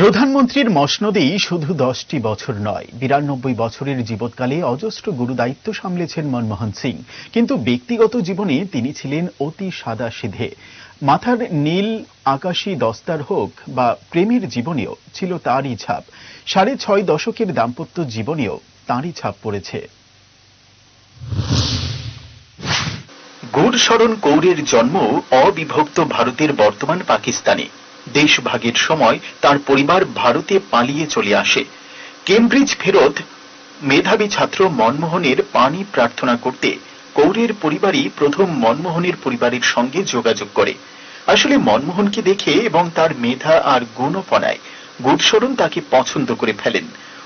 প্রধানমন্ত্রীর মসনদেই শুধু দশটি বছর নয়, বিরানব্বই বছরের জীবৎকালে অজস্র গুরু দায়িত্ব সামলেছেন মনমোহন সিং। কিন্তু ব্যক্তিগত জীবনে তিনি ছিলেন অতি সাদা সিধে মাথার নীল আকাশী দস্তার হোক বা প্রেমের জীবনেও ছিল তারই ছাপ। সাড়ে ছয় দশকের দাম্পত্য জীবনেও তাঁরই ছাপ পড়েছে। গুরশরণ কৌরের জন্ম অবিভক্ত ভারতের বর্তমান পাকিস্তানে। দেশভাগের সময় তার পরিবার ভারতে পালিয়ে চলে আসে। কেমব্রিজ ফেরত মেধাবী ছাত্র মনমোহনের পানি প্রার্থনা করতে কৌরের পরিবারই প্রথম মনমোহনের পরিবারের সঙ্গে যোগাযোগ করে। আসলে মনমোহনকে দেখে এবং তার মেধা আর গুণপনায় গুরশরণ তাকে পছন্দ করে ফেলেন।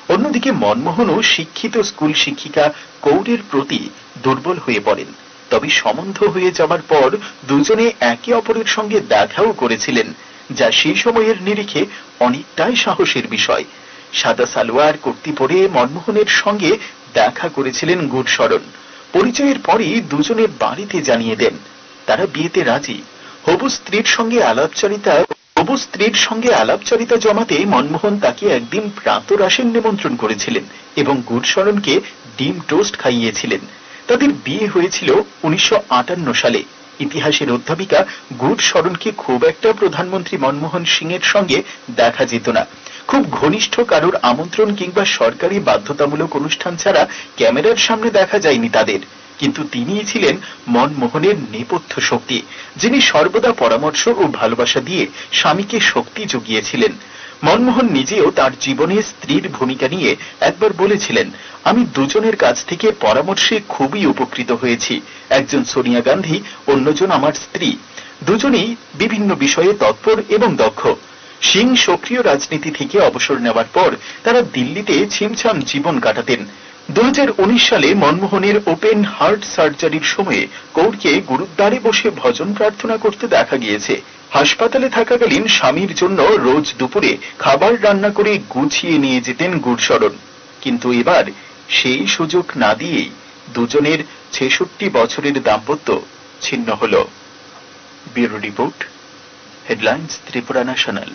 অন্যদিকে মনমোহনও শিক্ষিত স্কুল শিক্ষিকা কৌরের প্রতি দুর্বল হয়ে পড়েন। তবে সম্বন্ধ হয়ে যাবার পর দুজনে একে অপরের সঙ্গে দেখাও করেছিলেন। যা সেই সময়ের নিরিখে অনেকটাই সাহসের বিষয়। সাদা সালোয়ার, কুর্তি পরে মনমোহনের সঙ্গে দেখা করেছিলেন গুরশরণ পরিচয়ের পরই দুজনে বাড়িতে জানিয়ে দেন, তারা বিয়েতে রাজি। হবু স্ত্রীর সঙ্গে আলাপচারিতা, হবু স্ত্রীর সঙ্গে আলাপচারিতা জমাতে মনমোহন তাকে একদিন প্রাতরাসের নিমন্ত্রণ করেছিলেন এবং গুরশরণকে ডিম টোস্ট খাইয়েছিলেন। তাদের বিয়ে হয়েছিল উনিশশো আটান্ন সালে। ইতিহাসের অধ্যাপিকা গুড শরণকে খুব একটা প্রধানমন্ত্রী মনমোহন সিং এর সঙ্গে দেখা যেত না। খুব ঘনিষ্ঠ কারোর আমন্ত্রণ কিংবা সরকারি বাধ্যতামূলক অনুষ্ঠান ছাড়া ক্যামেরার সামনে দেখা যায়নি তাদের। কিন্তু তিনিই ছিলেন মনমোহনের নেপথ্য শক্তি, যিনি সর্বদা পরামর্শ ও ভালোবাসা দিয়ে স্বামীকে শক্তি জুগিয়েছিলেন। মনমোহন নিজেও তার জীবনে স্ত্রীর ভূমিকা নিয়ে একবার বলেছিলেন, আমি দুজনের কাছ থেকে পরামর্শে খুবই উপকৃত হয়েছি। একজন সোনিয়া গান্ধী, অন্যজন আমার স্ত্রী। দুজনেই বিভিন্ন বিষয়ে তৎপর এবং দক্ষ। সিং সক্রিয় রাজনীতি থেকে অবসর নেওয়ার পর তারা দিল্লিতে ছিমছাম জীবন কাটাতেন। দু সালে মনমোহনের ওপেন হার্ট সার্জারির সময়ে কৌরকে গুরুদ্বারে বসে ভজন প্রার্থনা করতে দেখা গিয়েছে। হাসপাতালে থাকাকালীন স্বামীর জন্য রোজ দুপুরে খাবার রান্না করে গুছিয়ে নিয়ে যেতেন গুরশরণ কিন্তু এবার সেই সুযোগ না দিয়েই দুজনের ছেষট্টি বছরের দাম্পত্য ছিন্ন হল। Bureau report, headlines, Tripura national.